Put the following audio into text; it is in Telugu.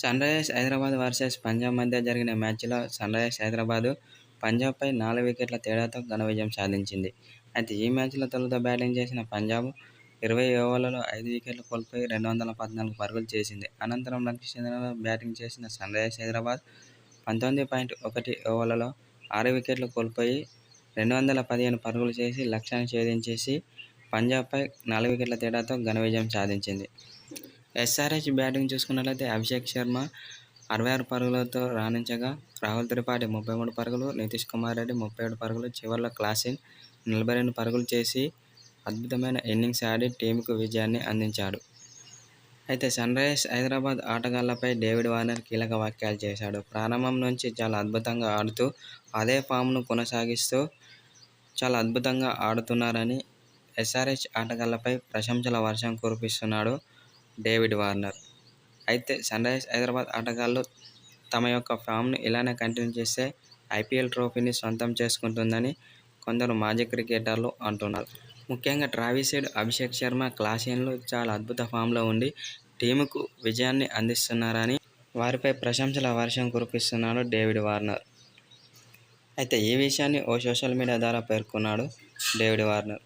Sun Risers Hyderabad versus Punjab మధ్య జరిగిన మ్యాచ్లో సన్ రైజర్స్ హైదరాబాద్ పంజాబ్పై నాలుగు వికెట్ల తేడాతో ఘన విజయం సాధించింది. అయితే ఈ మ్యాచ్లో తొలుత బ్యాటింగ్ చేసిన పంజాబ్ ఇరవై ఓవర్లలో ఐదు వికెట్లు కోల్పోయి రెండు వందల పద్నాలుగు పరుగులు చేసింది. అనంతరం లక్ష్య చంద్రలో బ్యాటింగ్ చేసిన సన్ రైజర్స్ హైదరాబాద్ పంతొమ్మిది పాయింట్ ఒకటి ఓవర్లలో ఆరు వికెట్లు కోల్పోయి రెండు వందల పదిహేను పరుగులు చేసి లక్ష్యాన్ని ఛేదించేసి పంజాబ్పై నాలుగు వికెట్ల తేడాతో ఘన విజయం సాధించింది. ఎస్ఆర్హెచ్ బ్యాటింగ్ చూసుకున్నట్లయితే అభిషేక్ శర్మ అరవై ఆరు పరుగులతో రాణించగా రాహుల్ త్రిపాఠి ముప్పై మూడు పరుగులు నితీష్ కుమార్ రెడ్డి ముప్పై ఏడు పరుగులు చివరిలో క్లాసిన్ నలభై రెండు పరుగులు చేసి అద్భుతమైన ఇన్నింగ్స్ ఆడి టీంకు విజయాన్ని అందించాడు. అయితే సన్ రైజర్స్ హైదరాబాద్ ఆటగాళ్ళపై డేవిడ్ వార్నర్ కీలక వ్యాఖ్యలు చేశాడు. ప్రారంభం నుంచి చాలా అద్భుతంగా ఆడుతూ అదే ఫామ్ను కొనసాగిస్తూ చాలా అద్భుతంగా ఆడుతున్నారని ఎస్ఆర్హెచ్ ఆటగాళ్ళపై ప్రశంసల వర్షం కురిపిస్తున్నాడు. David Warner. అయితే సన్ రైజర్స్ హైదరాబాద్ ఆటగాళ్ళు తమ యొక్క ఫామ్ను ఇలానే కంటిన్యూ చేస్తే ఐపీఎల్ ట్రోఫీని సొంతం చేసుకుంటుందని కొందరు మాజీ క్రికెటర్లు అంటున్నారు. ముఖ్యంగా ట్రావిసైడ్ అభిషేక్ శర్మ క్లాసియన్లు చాలా అద్భుత ఫామ్లో ఉండి టీముకు విజయాన్ని అందిస్తున్నారని వారిపై ప్రశంసల వర్షం కురిపిస్తున్నాడు డేవిడ్ వార్నర్. అయితే ఈ విషయాన్ని ఓ సోషల్ మీడియా ద్వారా పేర్కొన్నాడు డేవిడ్ వార్నర్.